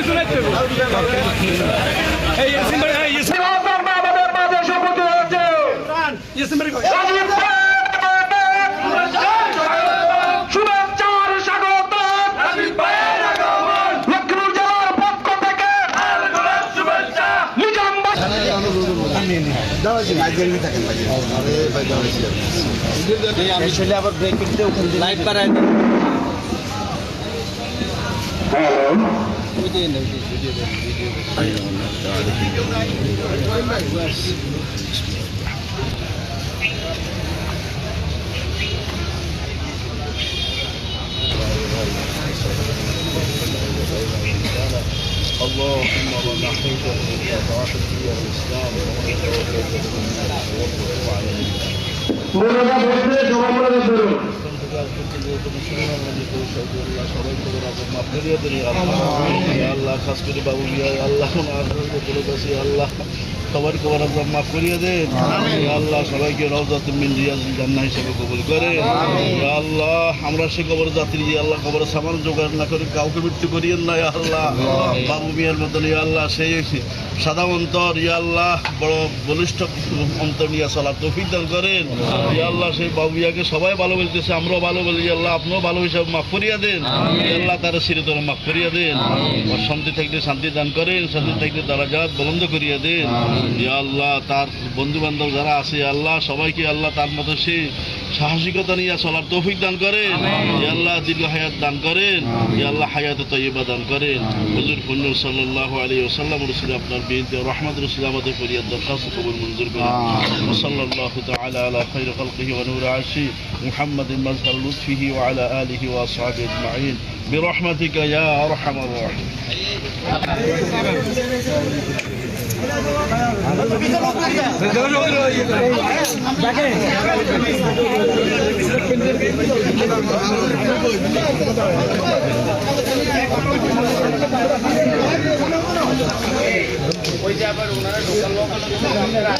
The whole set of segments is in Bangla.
পিছনে এই ইয়াসিন ভাই এই ইয়াসিন আমাদের মাঝে ödeyenler ödeyenler. Hayır onlar daha da. اللهم ونحيك من بركاتك يا الاسلام ونحيك من الشرك والعلم. مولانا بسم الله الرحمن الرحيم আল্লাহ খাস করে বাবু আল্লাহ আল্লাহ সবার কবর মাফ করিয়ে দেন। আল্লাহ সবাইকে রওজাত মিন রিয়াজ জান্নাহ হিসেবে কবুল করে আল্লাহ আমরা সে কবর যাত্রী আল্লাহ কবর সামান জোগাড় না করে কাউকে মৃত্যু করিয়েন না আল্লাহ। বাবু মিয়ার মতন ইয়া আল্লাহ সেই সাদা অন্তর ইয়া আল্লাহ বড় বলিষ্ঠ অন্তর নিয়ে চলার তৌফিক দান করেন। ইয়া আল্লাহ সেই বাবু মিয়াকে সবাই ভালো বলতেছে আমরাও ভালো বলি আল্লাহ আপনিও ভালো হিসাবে মাফ করিয়া দেন। আল্লাহ তার সিরতর মাফ করিয়া দেন। শান্তি থাকলে শান্তি দান করেন শান্তি থাকলে দারাজাত বলন্দ করিয়া দেন। আল্লাহ তার বন্ধু বান্ধব যারা আছে আল্লাহ সবাইকে আল্লাহ তার মতো সে সাহসিকতা নিয়ে চলার তৌফিক দান করেন। ইয়া আল্লাহ দীর্ঘ হায়াত দান করেন। ইয়া আল্লাহ হায়াত তৈবা দান করেন। হুজুর ফুল্লুর সাল্লাল্লাহু আলাইহি ওয়াসাল্লাম রসুল আপনার বিনতে রহমত রসুল আমাদের ফরিয়াদ দরখাস্ত কবুল মঞ্জুর করেন। ওসল্লাল্লাহু তাআলা আলা খাইর খালকিহি ওয়া নূর আরশি মুহাম্মাদিন মাজহার লুতফিহি ওয়া আলা আলিহি ওয়া লোকাল আজমাইন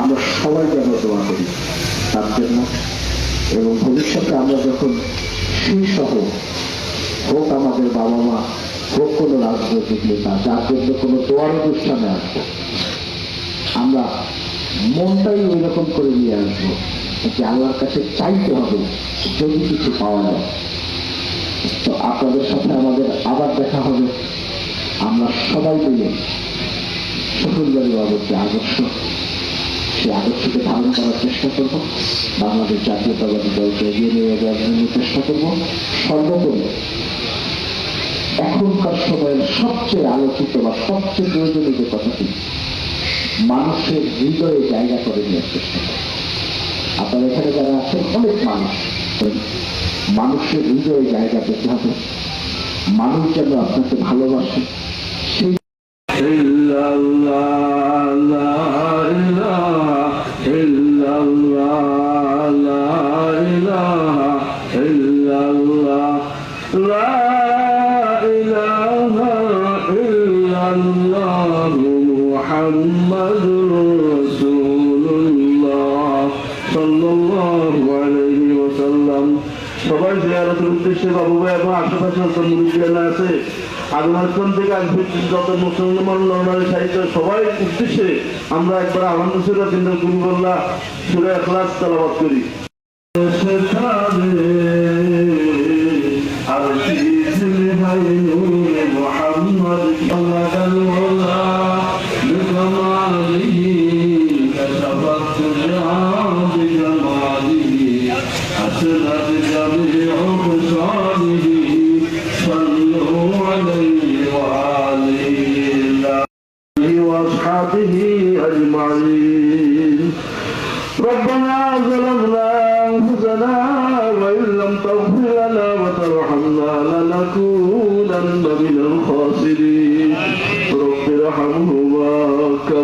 আমরা সবাই যেন দোয়া করি তার জন্য এবং ভবিষ্যতে আমরা যখন সুসহ হোক আমাদের বাবা মা, হোক কোনো রাজনৈতিক নেতা, যার জন্য কোনো দোয়ার অনুষ্ঠানে আসব, আমরা মনটাই ওই রকম করে নিয়ে আসব যে আল্লাহর কাছে চাইতে হবে যদি কিছু পাওয়া যায়। তো আপনাদের সাথে আমাদের আবার দেখা হবে। আমরা সবাই মিলে শ্বশুরবাড়ি বাবুর যে আদর্শ সেই আদর্শকে ধারণ করার চেষ্টা করব। বাংলাদেশ জাতীয়তাবাদী দলকে এগিয়ে নিয়ে যাওয়ার জন্য চেষ্টা করব। সর্বোপরি এখনকার সময়ের সবচেয়ে আলোচিত বা সবচেয়ে প্রয়োজনীয় যে কথাটি, মানুষের হৃদয়ে জায়গা করে নেওয়ার চেষ্টা করব। আপনার এখানে যারা আছেন, অনেক মানুষ। মানুষের হৃদয়ে জায়গা পেতে হবে। মানুষ যেন আপনাকে ভালোবাসে সবাই জিয়ারতের উদ্দেশ্যে বাবু ভাই এবং আশেপাশে আছে আফগানিস্তান থেকে যত মুসলমান নর্মাল সাহিত্য সবাই উদ্দেশ্যে আমরা একবার আনন্দ সুরা সুরা এখলাস তালাবাদ করি।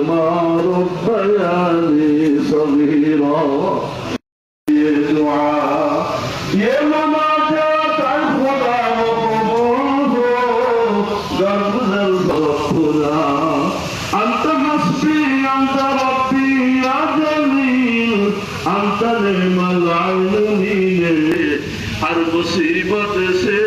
كما ربياني صغيرا يا دعاء يا ماما جات الخلا وقبوله قبل البطنا أنت حسبي أنت ربي يا جميل أنت نعم العون আর মুসিবত সে